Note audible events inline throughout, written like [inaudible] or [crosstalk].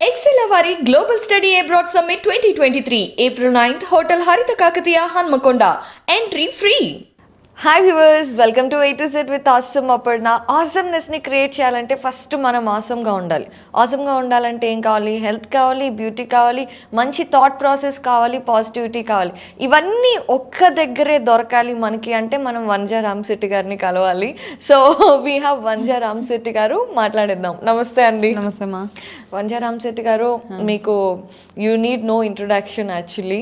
ಎಕ್ಸೆಲವಾರಿ global study abroad summit twenty twenty three April ninth hotel Haritha Kakatiya Hanmakonda entry free hi viewers welcome to eight set with awesome Aparna ఆసమ్నెస్ని create చేయాలంటే first మనం ఆసమ్గా ఉండాలి. ఆసమ్గా ఉండాలంటే ఏం కావాలి? Health కావాలి beauty కావాలి మంచి థాట్ ప్రాసెస్ కావాలి పాజిటివిటీ కావాలి. ఇవన్నీ ఒక్క దగ్గరే దొరకాలి మనకి అంటే మనం వంజా రామ్శెట్టి గారిని కలవాలి. So we have Vanja Ramshetty గారు మాట్లాడేద్దాం. నమస్తే అండి. నమస్తే మా వంజా రామ్శెట్టి గారు మీకు you need no introduction actually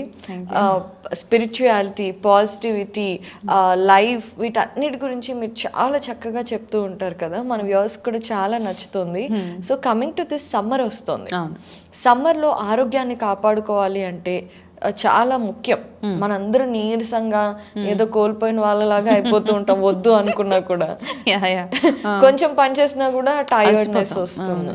spirituality positivity life వీటన్నిటి గురించి మీరు చాలా చక్కగా చెప్తూ ఉంటారు కదా. మన వ్యూవర్స్ కూడా చాలా నచ్చుతుంది. So coming to this summer వస్తుంది. సమ్మర్లో ఆరోగ్యాన్ని కాపాడుకోవాలి అంటే చాలా ముఖ్యం. మనందరం నీరసంగా ఏదో కోల్పోయిన వాళ్ళలాగా అయిపోతూ ఉంటాం. వద్దు అనుకున్నా కూడా. [laughs] [laughs] కొంచెం పని చేసినా కూడా టైర్డ్నెస్ వస్తుంది.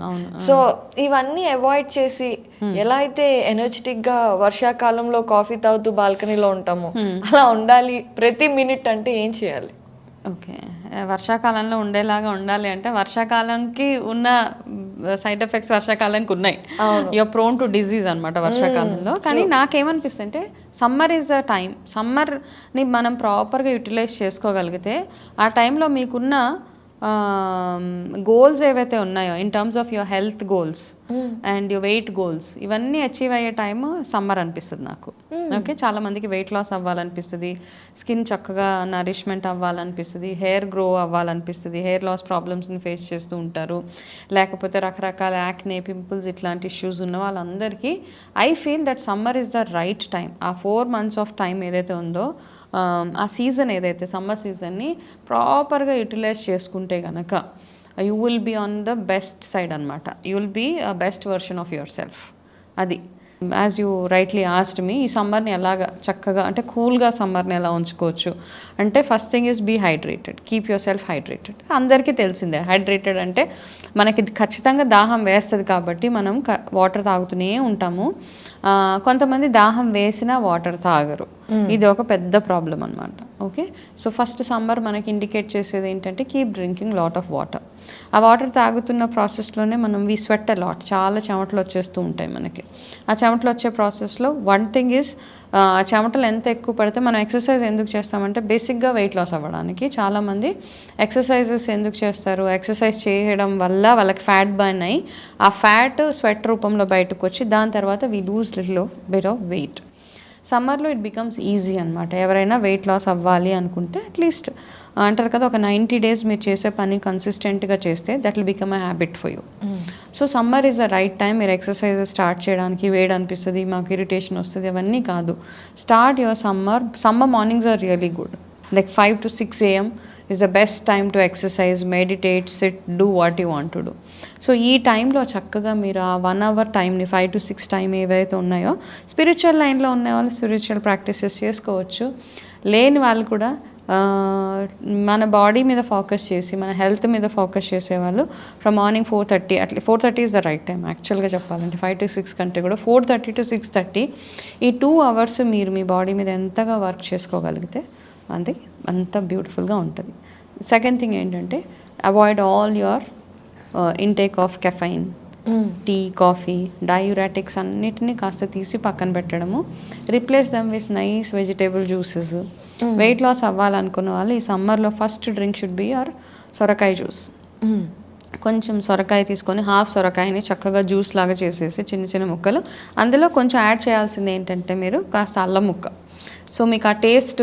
సో ఇవన్నీ అవాయిడ్ చేసి ఎలా అయితే ఎనర్జెటిక్గా వర్షాకాలంలో కాఫీ తాగుతూ బాల్కనీలో ఉంటామో అలా ఉండాలి. ప్రతి మినిట్ అంటే ఏం చేయాలి? ఓకే. వర్షాకాలంలో ఉండేలాగా ఉండాలి అంటే వర్షాకాలంకి ఉన్న సైడ్ ఎఫెక్ట్స్ వర్షాకాలానికి ఉన్నాయి. యూఆర్ ప్రోన్ టు డిజీజ్ అనమాట వర్షాకాలంలో. కానీ నాకేమనిపిస్తుంది అంటే సమ్మర్ ఈజ్ అ టైం సమ్మర్ని మనం ప్రాపర్గా యూటిలైజ్ చేసుకోగలిగితే ఆ టైంలో మీకున్న గోల్స్ ఏవైతే ఉన్నాయో in terms of your health goals and your weight goals ఇవన్నీ అచీవ్ అయ్యే టైం సమ్మర్ అనిపిస్తుంది నాకు. ఓకే చాలా మందికి వెయిట్ లాస్ అవ్వాలనిపిస్తుంది స్కిన్ చక్కగా నరిష్మెంట్ అవ్వాలనిపిస్తుంది హెయిర్ గ్రో అవ్వాలనిపిస్తుంది హెయిర్ లాస్ ప్రాబ్లమ్స్ని ఫేస్ చేస్తూ ఉంటారు. లేకపోతే రకరకాల యాక్నే పింపుల్స్ ఇట్లాంటి ఇష్యూస్ ఉన్న వాళ్ళందరికీ I feel that summer is the right time ఆ ఫోర్ మంత్స్ ఆఫ్ టైం ఏదైతే ఉందో ఆ సీజన్ ఏదైతే సమ్మర్ సీజన్ని ప్రాపర్గా యూటిలైజ్ చేసుకుంటే కనుక you will be on the best side అనమాట you will be best version of yourself అది. యాజ్ యూ రైట్లీ ఆస్ట్ మీ ఈ సమ్మర్ని ఎలాగ చక్కగా అంటే కూల్గా సమ్మర్ని ఎలా ఉంచుకోవచ్చు? అంటే first thing is be hydrated keep yourself hydrated అందరికీ తెలిసిందే. హైడ్రేటెడ్ అంటే మనకి ఖచ్చితంగా దాహం వేస్తుంది కాబట్టి మనం వాటర్ తాగుతూనే ఉంటాము. కొంతమంది దాహం వేసినా వాటర్ తాగరు. ఇది ఒక పెద్ద ప్రాబ్లం అనమాట ఓకే సో ఫస్ట్ సమ్మర్ మనకి ఇండికేట్ చేసేది ఏంటంటే keep drinking lot of water ఆ వాటర్ తాగుతున్న ప్రాసెస్లోనే మనం వీ స్వెట్ లాట్ చాలా చెమటలు వచ్చేస్తూ ఉంటాయి మనకి. ఆ చెమటలు వచ్చే ప్రాసెస్లో వన్ థింగ్ ఈజ్ చెమటలు ఎంత ఎక్కువ పడితే మనం ఎక్సర్సైజ్ ఎందుకు చేస్తామంటే బేసిక్గా వెయిట్ లాస్ అవ్వడానికి. చాలామంది ఎక్సర్సైజెస్ ఎందుకు చేస్తారు? ఎక్సర్సైజ్ చేయడం వల్ల వాళ్ళకి ఫ్యాట్ బర్న్ అయ్యి ఆ ఫ్యాట్ స్వెట్ రూపంలో బయటకు వచ్చి దాని తర్వాత we lose little bit of weight. సమ్మర్లో ఇట్ బికమ్స్ ఈజీ అనమాట ఎవరైనా వెయిట్ లాస్ అవ్వాలి అనుకుంటే అట్లీస్ట్ అంటారు కదా ఒక నైంటీ డేస్ మీరు చేసే పని కన్సిస్టెంట్గా చేస్తే that will become a habit for you so summer is the right time మీరు ఎక్సర్సైజ్ స్టార్ట్ చేయడానికి వేడి అనిపిస్తుంది మాకు ఇరిటేషన్ వస్తుంది అవన్నీ కాదు. Start your summer summer mornings are really good like five to six AM is the best time to exercise meditate sit do what you want to do so ఈ టైంలో చక్కగా మీరు ఆ వన్ అవర్ టైంని five to six time ఏవైతే ఉన్నాయో spiritual లైన్లో ఉన్న వాళ్ళు స్పిరిచువల్ ప్రాక్టీసెస్ చేసుకోవచ్చు. లేని వాళ్ళు కూడా మన బాడీ మీద ఫోకస్ చేసి మన హెల్త్ మీద ఫోకస్ చేసేవాళ్ళు ఫ్రమ్ మార్నింగ్ ఫోర్ థర్టీ అట్లా four thirty is the right time యాక్చువల్గా చెప్పాలంటే. ఫైవ్ టు సిక్స్ కంటే కూడా four thirty to six thirty ఈ టూ అవర్స్ మీరు మీ బాడీ మీద ఎంతగా వర్క్ చేసుకోగలిగితే అది అంత బ్యూటిఫుల్గా ఉంటుంది. సెకండ్ థింగ్ ఏంటంటే avoid all your intake of caffeine tea coffee diuretics అన్నిటిని కాస్త తీసి పక్కన పెట్టడము. Replace them with nice vegetable juices weight loss అవ్వాలనుకున్న వాళ్ళు ఈ సమ్మర్లో first drink should be or సొరకాయ జ్యూస్ కొంచెం సొరకాయ తీసుకొని హాఫ్ సొరకాయని చక్కగా జ్యూస్ లాగా చేసేసి చిన్న చిన్న ముక్కలు. అందులో కొంచెం యాడ్ చేయాల్సింది ఏంటంటే మీరు కాస్త అల్లం ముక్క. సో మీకు ఆ టేస్ట్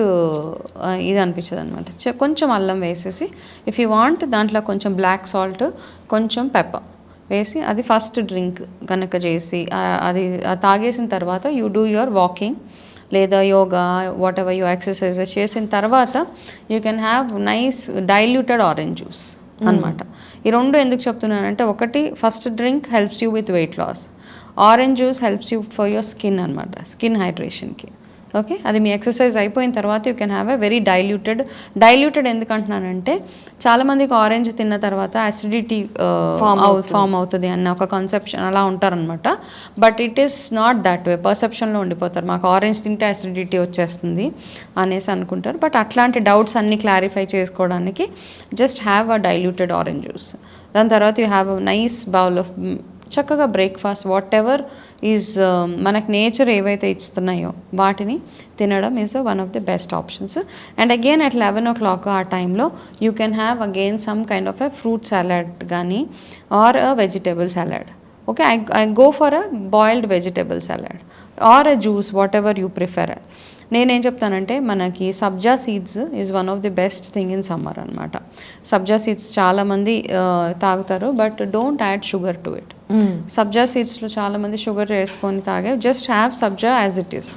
ఇది అనిపించదు అనమాట కొంచెం అల్లం వేసేసి ఇఫ్ యూ వాంట్ దాంట్లో కొంచెం బ్లాక్ సాల్ట్ కొంచెం పెప్పర్ వేసి అది ఫస్ట్ డ్రింక్ కనుక చేసి అది తాగేసిన తర్వాత యూ డూ యువర్ వాకింగ్ లేదా yoga whatever you exercises చేసిన తర్వాత you can have nice diluted orange juice అనమాట ఈ రెండు ఎందుకు చెప్తున్నానంటే ఒకటి first drink helps you with weight loss orange juice helps you for your skin అనమాట స్కిన్ హైడ్రేషన్కి ఓకే అది మీ ఎక్సర్సైజ్ అయిపోయిన తర్వాత you can have a very diluted diluted ఎందుకు అంటున్నానంటే చాలామందికి ఆరెంజ్ తిన్న తర్వాత అసిడిటీ ఫామ్ అవుతుంది. అన్న ఒక కన్సెప్షన్ అలా ఉంటారనమాట but it is not that way పర్సెప్షన్లో ఉండిపోతారు. మాకు ఆరెంజ్ తింటే అసిడిటీ వచ్చేస్తుంది అనేసి అనుకుంటారు. బట్ అట్లాంటి డౌట్స్ అన్ని క్లారిఫై చేసుకోవడానికి just have a diluted orange juice దాని తర్వాత you have a nice bowl of చక్కగా బ్రేక్ఫాస్ట్ వాట్ ఎవర్ ఈజ్ మనకు నేచర్ ఏవైతే ఇస్తున్నాయో వాటిని తినడం is one of the best options and again at eleven o'clock ఆ టైంలో you can have again some kind of a fruit salad కానీ or a vegetable salad okay I I go for a boiled vegetable salad or a juice whatever you prefer నేనేం చెప్తానంటే మనకి sabja seeds is one of the best thing in summer అనమాట sabja seeds చాలామంది తాగుతారు but don't add sugar to it sabja సీడ్స్లో చాలామంది sugar వేసుకొని తాగే just have sabja as it is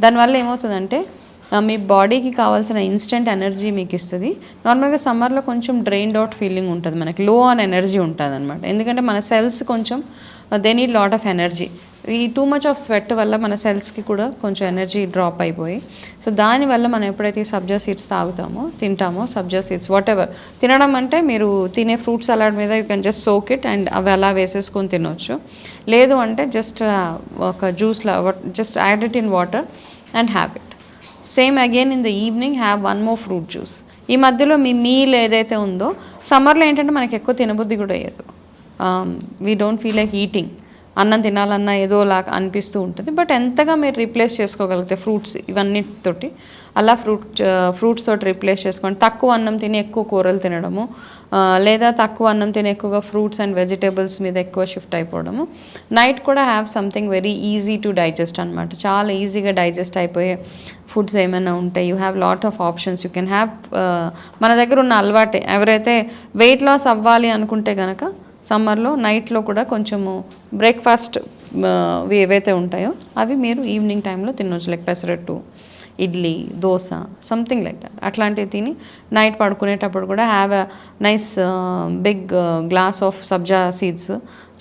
దానివల్ల ఏమవుతుందంటే మీ బాడీకి కావాల్సిన ఇన్స్టెంట్ ఎనర్జీ మీకు ఇస్తుంది. నార్మల్గా సమ్మర్లో కొంచెం డ్రైన్డ్ అవుట్ ఫీలింగ్ ఉంటుంది మనకి లో ఆన్ ఎనర్జీ ఉంటుంది అనమాట ఎందుకంటే మన సెల్స్ కొంచెం they need lot of energy ఈ టూ మచ్ ఆఫ్ స్వెట్ వల్ల మన సెల్స్కి కూడా కొంచెం ఎనర్జీ డ్రాప్ అయిపోయి సో దానివల్ల మనం ఎప్పుడైతే ఈ సబ్జా సీడ్స్ తాగుతామో తింటామో సబ్జా సీడ్స్ వాట్ ఎవర్ తినడం అంటే మీరు తినే ఫ్రూట్ సలాడ్ మీద you can just soak it and అవి అలా వేసేసుకొని తినొచ్చు. లేదు అంటే జస్ట్ ఒక జ్యూస్లా just add it in water and have it same again in the evening have one more fruit juice ఈ మధ్యలో మీ మీల్ ఏదైతే ఉందో సమ్మర్లో ఏంటంటే మనకి ఎక్కువ తినబుద్ధి కూడా అయ్యదు. We don't feel like eating అన్నం తినాలన్నా ఏదో లా అనిపిస్తూ ఉంటుంది. బట్ ఎంతగా మీరు రీప్లేస్ చేసుకోగలిగితే ఫ్రూట్స్ ఇవన్నిటితోటి అలా ఫ్రూట్ ఫ్రూట్స్ తోటి రీప్లేస్ చేసుకోండి. తక్కువ అన్నం తిని ఎక్కువ కూరలు తినడము లేదా తక్కువ అన్నం తిని ఎక్కువగా ఫ్రూట్స్ అండ్ వెజిటేబుల్స్ మీద ఎక్కువ షిఫ్ట్ అయిపోవడము. నైట్ కూడా have something very easy to digest అనమాట చాలా ఈజీగా డైజెస్ట్ అయిపోయే ఫుడ్స్ ఏమైనా ఉంటాయి you have lot of options. You can have మన దగ్గర ఉన్న అలవాటే. ఎవరైతే వెయిట్ లాస్ అవ్వాలి అనుకుంటే కనుక సమ్మర్లో నైట్లో కూడా కొంచెము బ్రేక్ఫాస్ట్ ఏవైతే ఉంటాయో అవి మీరు ఈవినింగ్ టైంలో తినొచ్చు. Like pesarattu idli dosa something like that. అట్లాంటివి తిని నైట్ పడుకునేటప్పుడు కూడా have a nice big glass of sabja seeds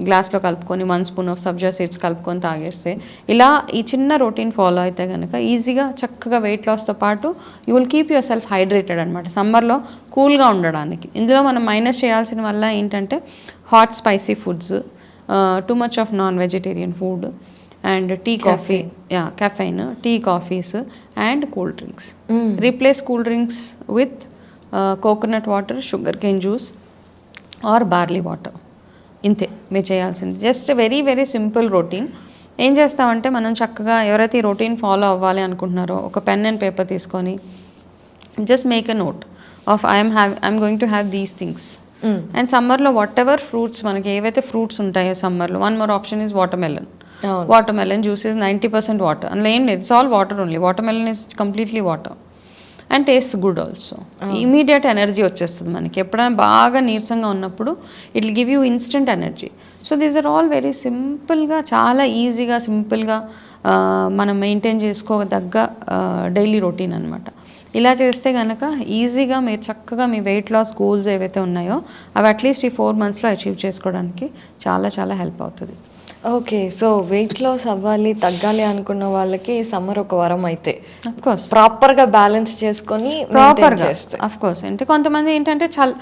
గ్లాస్లో కలుపుకొని one spoon of sabja seeds కలుపుకొని తాగేస్తే ఇలా ఈ చిన్న రొటీన్ ఫాలో అయితే కనుక ఈజీగా చక్కగా వెయిట్ లాస్తో పాటు you will keep yourself hydrated అనమాట సమ్మర్లో కూల్గా ఉండడానికి. ఇందులో మనం మైనస్ చేయాల్సిన వల్ల ఏంటంటే hot spicy foods too much of non vegetarian food and tea coffee yeah caffeine tea coffees and cool drinks replace cool drinks with coconut water sugar cane juice or barley water ఇంతే మీరు చేయాల్సింది. Just very very simple routine ఏం చేస్తామంటే మనం చక్కగా ఎవరైతే ఈ routine follow అవ్వాలి అనుకుంటున్నారో ఒక పెన్ అండ్ పేపర్ తీసుకొని just make a note of I'm have I'm going to have these things and సమ్మర్లో వాట్ ఎవర్ ఫ్రూట్స్ మనకి ఏవైతే ఫ్రూట్స్ ఉంటాయో సమ్మర్లో one more option is watermelon. Watermelon juice is ninety percent water అందులో ఏం లేదు it's all water only watermelon is completely water and taste good also immediate energy వచ్చేస్తుంది మనకి. ఎప్పుడైనా బాగా నీరసంగా ఉన్నప్పుడు it give you instant energy so these are all very సింపుల్గా చాలా ఈజీగా సింపుల్గా మనం మెయింటైన్ చేసుకోదగ్గ డైలీ రొటీన్ అనమాట ఇలా చేస్తే కనుక ఈజీగా మీరు చక్కగా మీ వెయిట్ లాస్ గోల్స్ ఏవైతే ఉన్నాయో అవి అట్లీస్ట్ ఈ ఫోర్ మంత్స్లో అచీవ్ చేసుకోవడానికి చాలా చాలా హెల్ప్ అవుతుంది. ఓకే సో వెయిట్ లాస్ అవ్వాలి తగ్గాలి అనుకున్న వాళ్ళకి సమ్మర్ ఒక వరం అయితే. కోర్స్ ప్రాపర్గా బ్యాలెన్స్ చేసుకొని ప్రాపర్గా చేస్తే. అఫ్ కోర్స్ అంటే కొంతమంది ఏంటంటే చాలా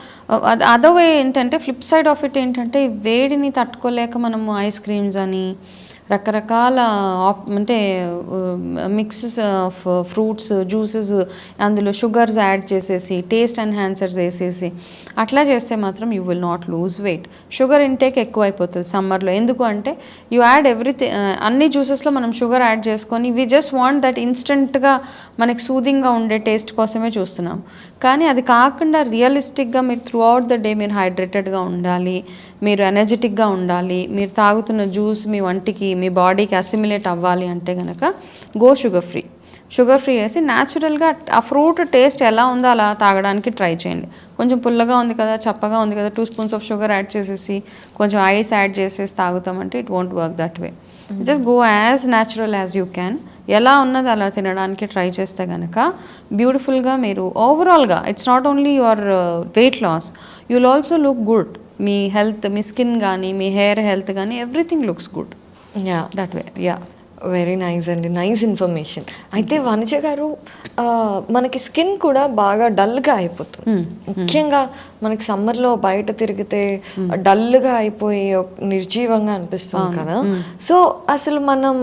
అదో వే ఏంటంటే ఫ్లిప్ సైడ్ ఆఫ్ ఇట్ ఏంటంటే వేడిని తట్టుకోలేక మనము ఐస్ క్రీమ్స్ అని రకరకాల ఆప్- అంటే మిక్సెస్ ఆఫ్ ఫ్రూట్స్ జ్యూసెస్ అందులో షుగర్స్ యాడ్ చేసేసి టేస్ట్ ఎన్హాన్సర్స్ వేసేసి అట్లా చేస్తే మాత్రం you will not lose weight sugar intake ఎక్కువ అయిపోతుంది సమ్మర్లో ఎందుకు అంటే యూ యాడ్ ఎవ్రీథింగ్ అన్ని జ్యూసెస్లో మనం షుగర్ యాడ్ చేసుకొని వి జస్ట్ వాంట్ దట్ ఇన్స్టెంట్గా మనకి సూదింగ్గా ఉండే టేస్ట్ కోసమే చూస్తున్నాం. కానీ అది కాకుండా రియలిస్టిక్గా మీరు త్రూ అవుట్ ద డే మీరు హైడ్రేటెడ్గా ఉండాలి మీరు ఎనర్జెటిక్గా ఉండాలి మీరు తాగుతున్న జ్యూస్ మీ వంటికి మీ బాడీకి అసిమిలేట్ అవ్వాలి అంటే కనుక go sugar free sugar free వేసి న్యాచురల్గా ఆ ఫ్రూట్ టేస్ట్ ఎలా ఉందో అలా తాగడానికి ట్రై చేయండి. కొంచెం పుల్లగా ఉంది కదా చప్పగా ఉంది కదా two spoons of sugar add చేసేసి కొంచెం ఐస్ యాడ్ చేసేసి తాగుతామంటే it won't work that way just go as natural as you can ఎలా ఉన్నది అలా తినడానికి ట్రై చేస్తే కనుక బ్యూటిఫుల్గా మీరు ఓవరాల్గా it's not only your weight loss you'll also look good me health మీ స్కిన్ కానీ మీ హెయిర్ హెల్త్ కానీ everything looks good yeah that way yeah very nice అండి. నైస్ ఇన్ఫర్మేషన్ అయితే వనజ గారు మనకి స్కిన్ కూడా బాగా డల్గా అయిపోతుంది. ముఖ్యంగా మనకి సమ్మర్లో బయట తిరిగితే డల్గా అయిపోయి నిర్జీవంగా అనిపిస్తుంది కదా? సో అసలు మనం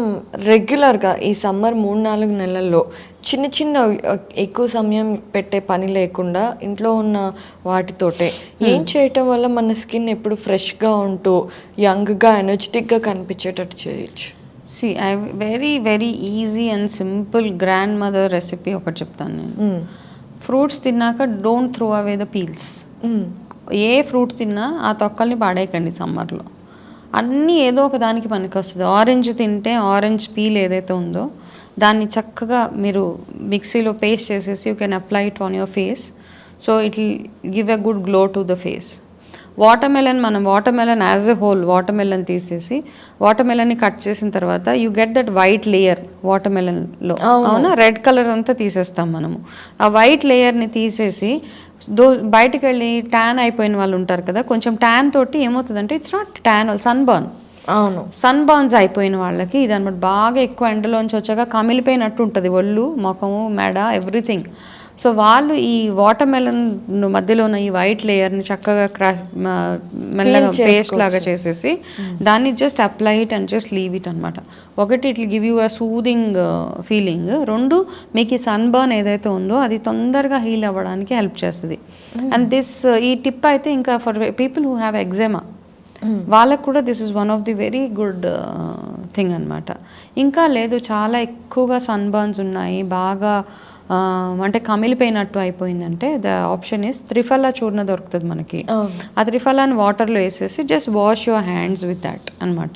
రెగ్యులర్గా ఈ సమ్మర్ మూడు నాలుగు నెలల్లో చిన్న చిన్న ఎక్కువ సమయం పెట్టే పని లేకుండా ఇంట్లో ఉన్న వాటితోటే ఏం చేయటం వల్ల మన స్కిన్ ఎప్పుడు ఫ్రెష్గా ఉంటూ యంగ్గా ఎనర్జెటిక్గా కనిపించేటట్టు చేయొచ్చు? See I very very easy and simple grandmother recipe ఒకటి చెప్తాను నేను. ఫ్రూట్స్ తిన్నాక don't throw away the peels. A fruit తిన్నా ఆ తొక్కల్ని పాడేయకండి సమ్మర్లో. అన్నీ ఏదో ఒక దానికి పనికొస్తుంది. ఆరెంజ్ తింటే ఆరెంజ్ పీల్ ఏదైతే ఉందో దాన్ని చక్కగా మీరు మిక్సీలో పేస్ట్ చేసేసి you can apply it on your face so it give a good glow to the face watermelon మనం watermelon as a whole watermelon తీసేసి వాటర్ మెలన్ని కట్ చేసిన తర్వాత you get that white layer water మెలన్లో అవునా? రెడ్ కలర్ అంతా తీసేస్తాం మనము. ఆ వైట్ లేయర్ని తీసేసి దో బయటికి వెళ్ళి ట్యాన్ అయిపోయిన వాళ్ళు ఉంటారు కదా కొంచెం ట్యాన్ తోటి ఏమవుతుందంటే it's not tan sunburn అవును. సన్ బర్న్స్ అయిపోయిన వాళ్ళకి ఇది అనమాట బాగా ఎక్కువ ఎండలోంచి వచ్చాక కమిలిపోయినట్టు ఉంటుంది ఒళ్ళు ముఖము మెడ ఎవ్రీథింగ్. సో వాళ్ళు ఈ వాటర్ మెలన్ మధ్యలో ఉన్న ఈ వైట్ లేయర్ని చక్కగా క్రాష్ మెల్లగా పేస్ట్ లాగా చేసేసి దాన్ని just apply it and just leave it అనమాట ఒకటి it give you a soothing feeling రెండు మీకు ఈ సన్ బర్న్ ఏదైతే ఉందో అది తొందరగా హీల్ అవ్వడానికి హెల్ప్ చేస్తుంది. అండ్ దిస్ ఈ టిప్ అయితే ఇంకా for people who have eczema వాళ్ళకు కూడా this is one of the very good thing అనమాట ఇంకా లేదు చాలా ఎక్కువగా సన్ బర్న్స్ ఉన్నాయి బాగా అంటే కమిలిపోయినట్టు అయిపోయిందంటే the option is triphala churna దొరుకుతుంది మనకి. ఆ త్రిఫలాని వాటర్లో వేసేసి just wash your hands with that అనమాట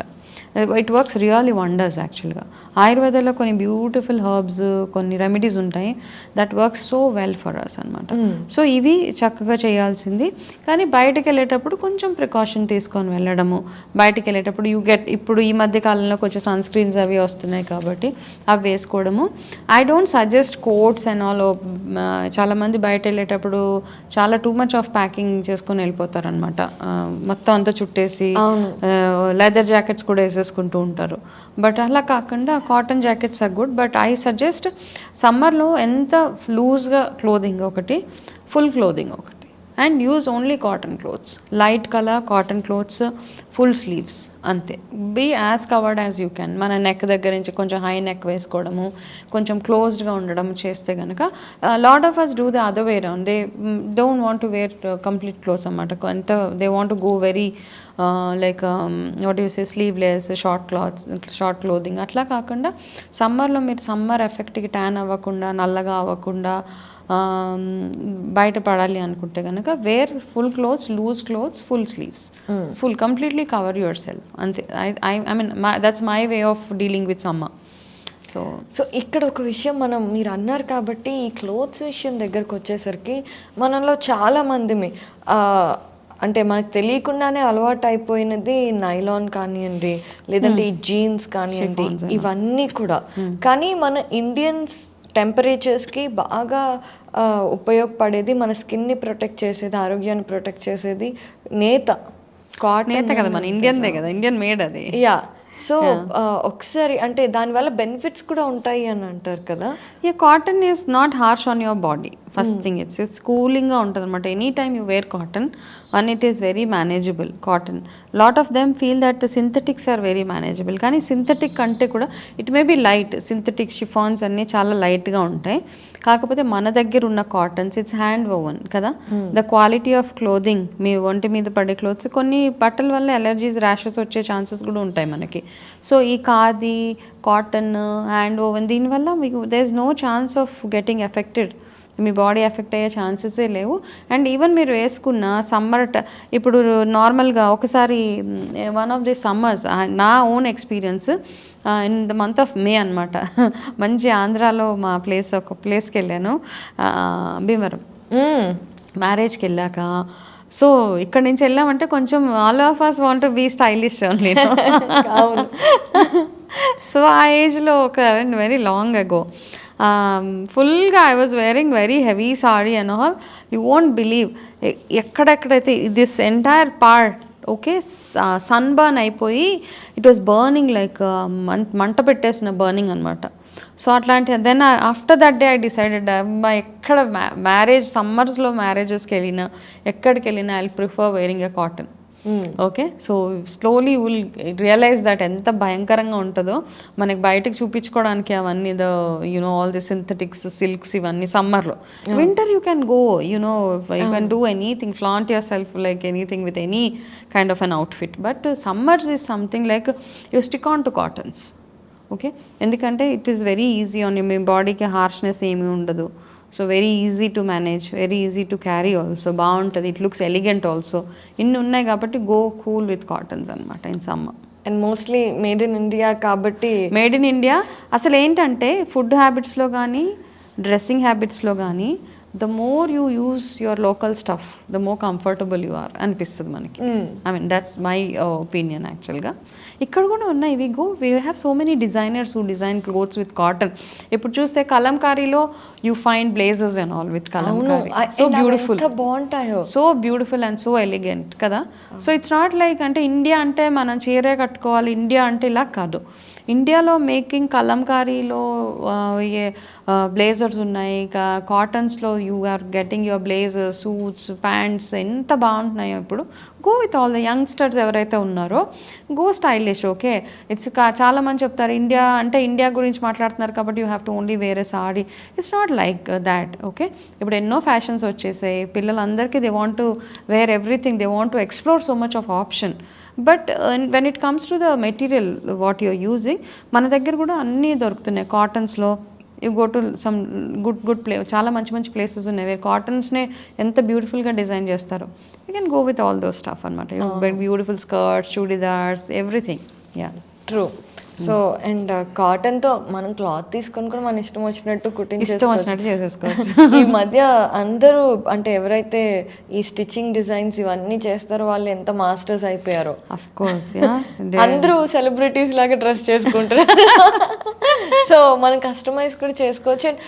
ఇట్ వర్క్స్ రియల్లీ వండర్స్ యాక్చువల్గా. ఆయుర్వేదంలో కొన్ని బ్యూటిఫుల్ హర్బ్స్ కొన్ని రెమెడీస్ ఉంటాయి. That works so well for us అనమాట సో ఇవి చక్కగా చేయాల్సింది. కానీ బయటకు వెళ్ళేటప్పుడు కొంచెం ప్రికాషన్ తీసుకొని వెళ్ళడము. బయటకు వెళ్ళేటప్పుడు యూ గెట్ ఇప్పుడు ఈ మధ్య కాలంలో కొంచెం సన్ స్క్రీన్స్ అవి వస్తున్నాయి కాబట్టి అవి వేసుకోవడము. I don't suggest coats and all చాలామంది బయట వెళ్ళేటప్పుడు చాలా టూ మచ్ ఆఫ్ ప్యాకింగ్ చేసుకొని వెళ్ళిపోతారనమాట మొత్తం అంతా చుట్టేసి లెదర్ జాకెట్స్ కూడా వేసేసుకుంటూ ఉంటారు. బట్ అలా కాకుండా cotton jackets are good but I suggest సమ్మర్లో ఎంత లూజ్గా క్లోదింగ్ ఒకటి ఫుల్ క్లోదింగ్ ఒకటి. And use only cotton clothes light colour cotton clothes full sleeves అంతే. Be as covered as you can మన నెక్ దగ్గర నుంచి కొంచెం హై నెక్ వేసుకోవడము కొంచెం క్లోజ్డ్గా ఉండడం చేస్తే కనుక lot of us do the other way round they don't want to wear complete clothes అన్నమాట. ఎంత they want to go very like what use sleeveless short clothes short clothing అట్లా కాకుండా సమ్మర్లో మీరు సమ్మర్ ఎఫెక్ట్కి ట్యాన్ అవ్వకుండా నల్లగా అవ్వకుండా um, బయటపడాలి అనుకుంటే కనుక wear full clothes loose clothes full sleeves full completely cover yourself అంతే. I I mean that's my way of dealing with summer so so ఇక్కడ ఒక విషయం మనం మీరు అన్నారు కాబట్టి ఈ క్లోత్స్ విషయం దగ్గరకు వచ్చేసరికి మనలో చాలా మందిమి ఆ, అంటే మనకు తెలియకుండానే అలవాటు అయిపోయినది నైలాన్ కానివ్వండి లేదంటే ఈ జీన్స్ కానివ్వండి ఇవన్నీ కూడా. కానీ మన ఇండియన్స్ టెంపరేచర్స్కి బాగా ఉపయోగపడేది మన స్కిన్ని ప్రొటెక్ట్ చేసేది ఆరోగ్యాన్ని ప్రొటెక్ట్ చేసేది నేత. కాటన్ కదా మన ఇండియన్దే కదా ఇండియన్ మేడ్ అది. యా సో ఒకసారి అంటే దానివల్ల బెనిఫిట్స్ కూడా ఉంటాయి అని అంటారు కదా? ఈ cotton is not harsh on your body first thing it's it's కూలింగ్గా ఉంటుంది అనమాట any time you wear cotton one it is very manageable cotton lot of them feel that synthetics are very manageable కానీ synthetic అంటే కూడా it may be light synthetic chiffons అన్నీ చాలా లైట్గా ఉంటాయి. కాకపోతే మన దగ్గర ఉన్న కాటన్స్ ఇట్స్ హ్యాండ్ ఓవన్ కదా? ద క్వాలిటీ ఆఫ్ క్లోదింగ్ మీ ఒంటి మీద పడే క్లోత్స్ కొన్ని బట్టల వల్ల ఎలర్జీస్ ర్యాషెస్ వచ్చే ఛాన్సెస్ కూడా ఉంటాయి మనకి. సో ఈ ఖాదీ కాటన్ హ్యాండ్ ఓవెన్ దీనివల్ల మీకు there is no chance of getting affected me body effect అయ్యే ఛాన్సెసే లేవు. అండ్ ఈవెన్ మీరు వేసుకున్న సమ్మర్ ఇప్పుడు నార్మల్గా ఒకసారి వన్ ఆఫ్ ది సమ్మర్స్ నా own experience in the month of May అనమాట మంచి ఆంధ్రాలో మా ప్లేస్ ఒక ప్లేస్కి వెళ్ళాను. భీమవరం. మ్యారేజ్కి వెళ్ళాక సో ఇక్కడ నుంచి వెళ్ళామంటే కొంచెం all of us want be stylish only so ఆ ఏజ్లో ఒక వెరీ లాంగ్ అగో ఫుల్గా I was wearing very heavy sari and all you won't believe ఎక్కడెక్కడైతే this entire part okay sunburn అయిపోయి ఇట్ వాస్ బర్నింగ్ లైక్ మంట పెట్టేసిన burning అనమాట so అట్లాంటి then after that day I decided అమ్మా ఎక్కడ marriage సమ్మర్స్లో మ్యారేజెస్కి వెళ్ళినా ఎక్కడికి వెళ్ళినా I prefer wearing a cotton okay so slowly will realise that ఎంత భయంకరంగా ఉంటుందో మనకి బయటకు చూపించుకోవడానికి అవన్నీ the you know all the synthetics silks ఇవన్నీ సమ్మర్లో winter you can go you know you can do anything flaunt yourself like anything with any kind of an outfit but summers is something like you stick on to cottons okay? ఎందుకంటే it is very easy on మీ బాడీకి harshness ఏమీ ఉండదు. So very easy to manage very easy to carry also బాగుంటుంది. It looks elegant also ఇన్ని ఉన్నాయి కాబట్టి go cool with cottons అనమాట in summer and mostly made in India కాబట్టి made in India అసలు ఏంటంటే ఫుడ్ హ్యాబిట్స్లో కానీ డ్రెస్సింగ్ హ్యాబిట్స్లో కానీ the more you use your local stuff the more comfortable you are అనిపిస్తుంది మనకి. I mean that's my opinion యాక్చువల్గా ఇక్కడ కూడా ఉన్నాయి we go we have so many designers who design clothes with cotton ఇప్పుడు చూస్తే కలంకారీలో you find blazers and all with Kalamkari. So beautiful బాగుంటాయో. So beautiful and so elegant కదా? So it's not like అంటే India అంటే మనం చీరే కట్టుకోవాలి India అంటే ఇలా కాదు. ఇండియాలో మేకింగ్ కలంకారీలో బ్లేజర్స్ ఉన్నాయి. ఇంకా కాటన్స్లో you are getting your blazers suits pants ఎంత బాగుంటున్నాయో ఇప్పుడు. Go with all the youngsters ఎవరైతే ఉన్నారో గో స్టైలిష్ ఓకే ఇట్స్ చాలా మంది చెప్తారు ఇండియా అంటే ఇండియా గురించి మాట్లాడుతున్నారు కాబట్టి you have to only wear sari it's not like that okay ఇప్పుడు ఎన్నో ఫ్యాషన్స్ వచ్చేసాయి. పిల్లలందరికీ they want to wear everything they want to explore so much of option but when it comes to the material what you're using మన దగ్గర కూడా అన్నీ దొరుకుతున్నాయి. కాటన్స్లో you go to some good good play చాలా మంచి మంచి ప్లేసెస్ ఉన్నాయి. వేరే కాటన్స్నే ఎంత బ్యూటిఫుల్గా డిజైన్ చేస్తారు. You can go with all those stuff అనమాట beautiful skirts churidars everything yeah true so and కాటన్తో మనం క్లాత్ తీసుకొని కూడా మన ఇష్టం వచ్చినట్టు ఇష్టం కుట్టించేసుకోవచ్చు [laughs] ఈ మధ్య అందరూ అంటే ఎవరైతే ఈ స్టిచ్చింగ్ డిజైన్స్ ఇవన్నీ చేస్తారో వాళ్ళు ఎంత మాస్టర్స్ అయిపోయారో. అఫ్ కోర్స్ [laughs] అందరూ సెలబ్రిటీస్ లాగా డ్రెస్ చేసుకుంటారు [laughs] సో మనం కస్టమైజ్ కూడా చేసుకోవచ్చు. అండ్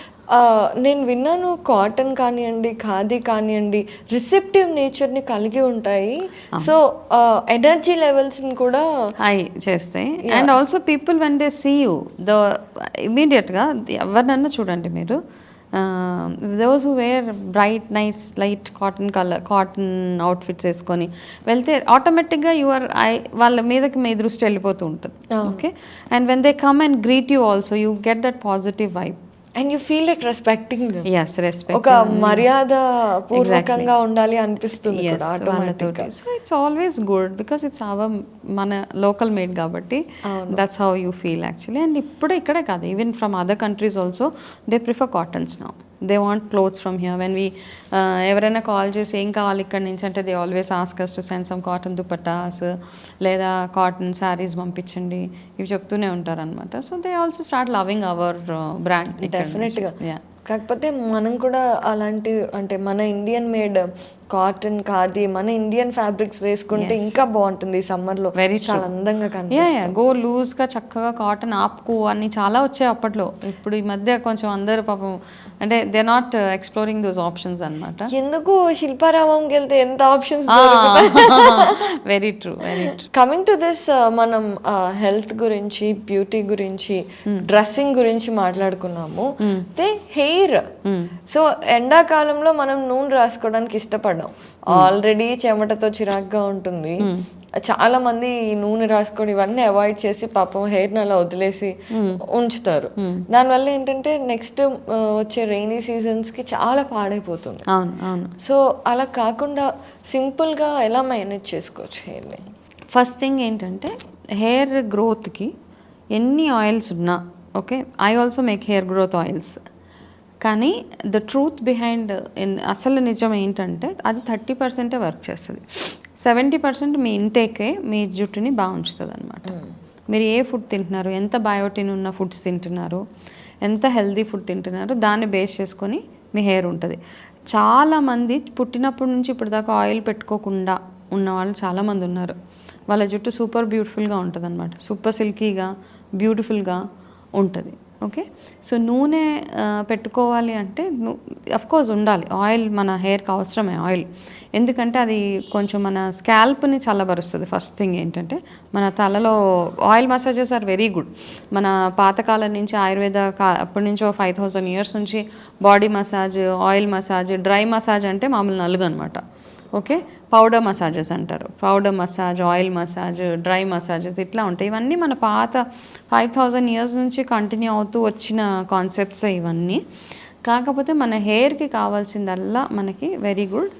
నేను విన్నాను కాటన్ కానివ్వండి ఖాదీ కానివ్వండి రిసెప్టివ్ నేచర్ని కలిగి ఉంటాయి. సో ఎనర్జీ లెవెల్స్ని కూడా హై చేస్తాయి. And also people when they see you the ఇమీడియట్గా ఎవరినన్నా చూడండి మీరు those wear bright nights light cotton colour cotton outfits వేసుకొని వెళ్తే ఆటోమేటిక్గా యువర్ ఐ వాళ్ళ మీదకి మీ దృష్టి వెళ్ళిపోతూ ఉంటుంది. Okay and when they come and greet you also you get that positive vibe and you feel like respecting yes respect ఒక మర్యాద పూర్వకంగా ఉండాలి అనిపిస్తుంది. So it's always good because it's our మన లోకల్ మేడ్ కాబట్టి that's how you feel actually and ఇప్పుడు ఇక్కడే కాదు even from other countries also they prefer cottons now they want clothes from here when we ఎవరైనా call చేసి ఏం కావాలి ఇక్కడ నుంచి అంటే they always asks to send some cotton dupattas లేదా కాటన్ శారీస్ పంపించండి. ఇవి చెప్తూనే ఉంటారనమాట so they also start loving our brand డెఫినెట్గా కాకపోతే మనం కూడా అలాంటి అంటే మన ఇండియన్ మేడ్ కాటన్ ఖాదీ మన ఇండియన్ ఫ్యాబ్రిక్స్ వేసుకుంటే ఇంకా బాగుంటుంది ఈ summer లో Very చాలా అందంగా కనిపిస్తుంది. గో లూజ్గా చక్కగా కాటన్ ఆపుకు అన్ని చాలా వచ్చాయి అప్పట్లో. ఇప్పుడు ఈ మధ్య కొంచెం అందరూ పాపం అంటే they not exploring those options అనమాట ఎందుకు శిల్పారామంకి వెళ్తే ఎంత options very true very true coming to this మనం హెల్త్ గురించి బ్యూటీ గురించి డ్రెస్సింగ్ గురించి మాట్లాడుకున్నాము. అయితే హెయిర్ సో ఎండాకాలంలో మనం నూనె రాసుకోవడానికి ఇష్టపడ్డాం. ఆల్రెడీ చెమటతో చిరాగ్గా ఉంటుంది. చాలా మంది ఈ నూనె రాసుకోవడం ఇవన్నీ అవాయిడ్ చేసి పాపం హెయిర్ అలా వదిలేసి ఉంచుతారు. దానివల్ల ఏంటంటే నెక్స్ట్ వచ్చే రెయినీ సీజన్స్కి చాలా పాడైపోతుంది. అవును అవును. సో అలా కాకుండా సింపుల్గా ఎలా మేనేజ్ చేసుకోవచ్చు హెయిర్ని? ఫస్ట్ థింగ్ ఏంటంటే హెయిర్ గ్రోత్కి ఎన్ని ఆయిల్స్ ఉన్నా okay? I also make hair growth oils కానీ ద ట్రూత్ బిహైండ్ అసలు నిజం ఏంటంటే అది థర్టీ పర్సెంటే వర్క్ చేస్తుంది. సెవెంటీ పర్సెంట్ మీ ఇంటేకే మీ జుట్టుని బాగా ఉంచుతుంది అనమాట మీరు ఏ ఫుడ్ తింటున్నారు? ఎంత బయోటిన్ ఉన్న ఫుడ్స్ తింటున్నారు? ఎంత హెల్దీ ఫుడ్ తింటున్నారు? దాన్ని బేస్ చేసుకొని మీ హెయిర్ ఉంటుంది. చాలామంది పుట్టినప్పటి నుంచి ఇప్పటిదాకా ఆయిల్ పెట్టుకోకుండా ఉన్న వాళ్ళు చాలామంది ఉన్నారు. వాళ్ళ జుట్టు సూపర్ బ్యూటిఫుల్గా ఉంటుంది అనమాట సూపర్ సిల్కీగా బ్యూటిఫుల్గా ఉంటుంది. ఓకే? సో నూనె పెట్టుకోవాలి అంటే అఫ్ కోర్స్ ఉండాలి. ఆయిల్ మన హెయిర్కి అవసరమే ఆయిల్ ఎందుకంటే అది కొంచెం మన స్కాల్ప్ని చల్లబరుస్తుంది. ఫస్ట్ థింగ్ ఏంటంటే మన తలలో oil massages are very good మన పాతకాలం నుంచి ఆయుర్వేద కా అప్పటి నుంచో ఫైవ్ థౌసండ్ ఇయర్స్ నుంచి body massage oil massage dry massage అంటే మామూలు నలుగు అనమాట ఓకే? పౌడర్ మసాజెస్ అంటారు. Powder massage oil massage dry massages ఇట్లా ఉంటాయి. ఇవన్నీ మన పాత ఫైవ్ థౌజండ్ ఇయర్స్ నుంచి కంటిన్యూ అవుతూ వచ్చిన కాన్సెప్ట్స్ ఇవన్నీ. కాకపోతే మన హెయిర్కి కావాల్సిందల్లా మనకి వెరీ గుడ్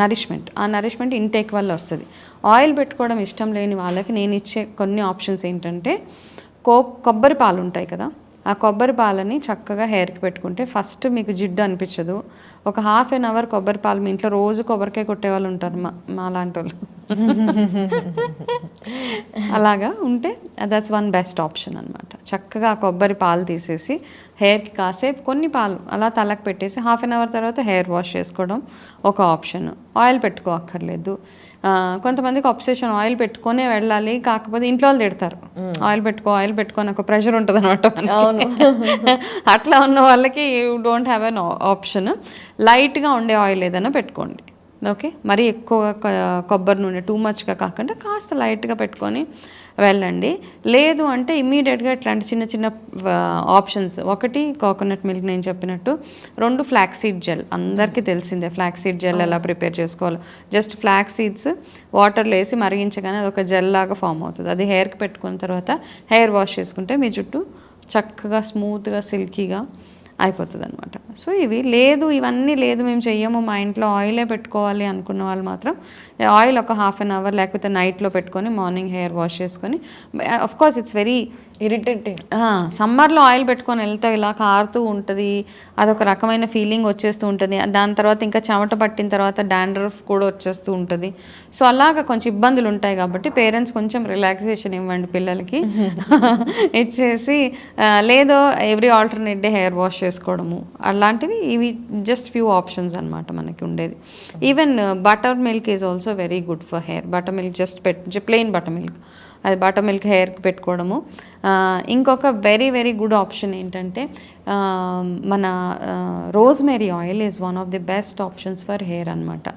నరిష్మెంట్. ఆ నరిష్మెంట్ ఇంటేక్ వల్ల వస్తుంది. ఆయిల్ పెట్టుకోవడం ఇష్టం లేని వాళ్ళకి నేను ఇచ్చే కొన్ని ఆప్షన్స్ ఏంటంటే కో కొబ్బరి పాలు ఉంటాయి కదా? ఆ కొబ్బరి పాలని చక్కగా హెయిర్కి పెట్టుకుంటే ఫస్ట్ మీకు జిడ్డు అనిపించదు. ఒక హాఫ్ అన్ అవర్ కొబ్బరి పాలు మీ ఇంట్లో రోజు కొబ్బరికాయ కొట్టే వాళ్ళు ఉంటారు మా మా లాంటి వాళ్ళు. [laughs] అలాగా ఉంటే దట్స్ వన్ బెస్ట్ ఆప్షన్ అనమాట చక్కగా ఆ కొబ్బరి పాలు తీసేసి హెయిర్కి కాసేపు కొన్ని పాలు అలా తలకు పెట్టేసి హాఫ్ అన్ అవర్ తర్వాత హెయిర్ వాష్ చేసుకోవడం ఒక ఆప్షన్ ఆయిల్ పెట్టుకోక్కర్లేదు. కొంతమందికి అబ్సెషన్ ఆయిల్ పెట్టుకొనే వెళ్ళాలి కాకపోతే ఇంట్లో వాళ్ళు తిడతారు. ఆయిల్ పెట్టుకో ఆయిల్ పెట్టుకొని ఒక ప్రెషర్ ఉంటుంది అనమాట [laughs] అట్లా ఉన్న వాళ్ళకి you don't have an option లైట్గా ఉండే ఆయిల్ ఏదైనా పెట్టుకోండి. ఓకే మరీ ఎక్కువ కొబ్బరి నూనె టూ మచ్గా కాకుండా కాస్త లైట్గా పెట్టుకొని వెళ్ళండి. లేదు అంటే ఇమ్మీడియట్గా ఇట్లాంటి చిన్న చిన్న ఆప్షన్స్. ఒకటి కోకోనట్ మిల్క్ నేను చెప్పినట్టు. రెండు ఫ్లాక్ సీడ్ జెల్. అందరికీ తెలిసిందే ఫ్లాక్ సీడ్ జెల్ ఎలా ప్రిపేర్ చేసుకోవాలో. జస్ట్ ఫ్లాక్ సీడ్స్ వాటర్లో వేసి మరిగించగానే అది ఒక జెల్ లాగా ఫామ్ అవుతుంది. అది హెయిర్కి పెట్టుకున్న తర్వాత హెయిర్ వాష్ చేసుకుంటే మీ జుట్టు చక్కగా స్మూత్గా సిల్కీగా అయిపోతుంది అనమాట సో ఇవి లేదు ఇవన్నీ లేదు మేము చెయ్యము మా ఇంట్లో ఆయిలే పెట్టుకోవాలి అనుకున్న వాళ్ళు మాత్రం ఆయిల్ ఒక హాఫ్ అన్ అవర్ లేకపోతే నైట్లో పెట్టుకొని మార్నింగ్ హెయిర్ వాష్ చేసుకొని of course it's very irritating సమ్మర్లో ఆయిల్ పెట్టుకొని వెళ్తే ఇలా కారుతూ ఉంటుంది అదొక రకమైన ఫీలింగ్ వచ్చేస్తూ ఉంటుంది దాని తర్వాత ఇంకా చెమట పట్టిన తర్వాత డాండ్రఫ్ కూడా వచ్చేస్తూ ఉంటుంది. సో అలాగా కొంచెం ఇబ్బందులు ఉంటాయి కాబట్టి పేరెంట్స్ కొంచెం రిలాక్సేషన్ ఇవ్వండి పిల్లలకి. [laughs] [laughs] ఇచ్చేసి లేదో every alternate day hair wash చేసుకోవడము అలాంటివి ఇవి జస్ట్ ఫ్యూ ఆప్షన్స్ అనమాట మనకి ఉండేది. Even butter milk is also very good for hair butter milk just pet plain butter milk అది బటర్ మిల్క్ హెయిర్కి పెట్టుకోవడము. ఇంకొక వెరీ వెరీ గుడ్ ఆప్షన్ ఏంటంటే మన rosemary oil is one of the best options for hair అనమాట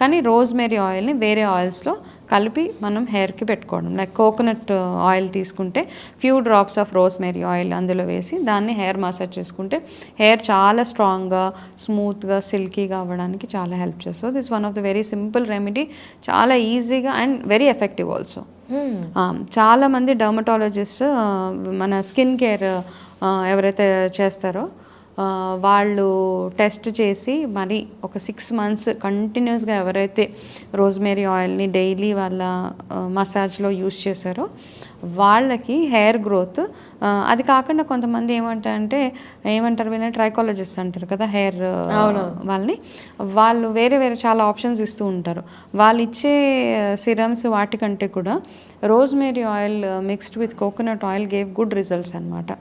కానీ rosemary ఆయిల్ని వేరే ఆయిల్స్లో కలిపి మనం హెయిర్కి పెట్టుకోవడం. లైక్ కోకోనట్ ఆయిల్ తీసుకుంటే few drops of rosemary oil అందులో వేసి దాన్ని హెయిర్ మసాజ్ చేసుకుంటే హెయిర్ చాలా స్ట్రాంగ్గా స్మూత్గా సిల్కీగా అవ్వడానికి చాలా హెల్ప్ చేస్తుంది. This one of the very simple remedy చాలా ఈజీగా అండ్ వెరీ ఎఫెక్టివ్ ఆల్సో చాలా మంది డర్మటాలజిస్ట్ మన స్కిన్ కేర్ ఎవరైతే చేస్తారో వాళ్ళు టెస్ట్ చేసి మరి ఒక సిక్స్ మంత్స్ కంటిన్యూస్గా ఎవరైతే రోజ్మేరీ ఆయిల్ని డైలీ వాళ్ళ మసాజ్లో యూస్ చేశారో వాళ్ళకి హెయిర్ గ్రోత్ అది కాకుండా కొంతమంది ఏమంటారంటే ఏమంటారు వీళ్ళని ట్రైకాలజిస్ట్ అంటారు కదా హెయిర్ వాళ్ళని. వాళ్ళు వేరే వేరే చాలా ఆప్షన్స్ ఇస్తూ ఉంటారు. వాళ్ళు ఇచ్చే సిరమ్స్ వాటికంటే కూడా rosemary oil mixed with coconut oil gave good results అనమాట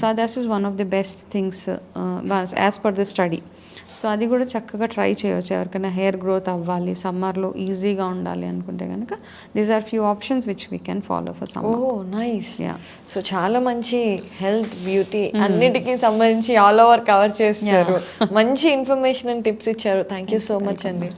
so this is one of the best things as per the study so అది కూడా చక్కగా ట్రై చేయొచ్చు. ఎవరికైనా హెయిర్ గ్రోత్ అవ్వాలి సమ్మర్లో ఈజీగా ఉండాలి అనుకుంటే కనుక these are few options which we can follow for some oh nice yeah so చాలా మంచి హెల్త్ బ్యూటీ hmm. అన్నిటికీ సంబంధించి ఆల్ ఓవర్ కవర్ చేస్తారు. [laughs] మంచి ఇన్ఫర్మేషన్ అండ్ టిప్స్ ఇచ్చారు. థ్యాంక్ యూ సో మచ్ అండి.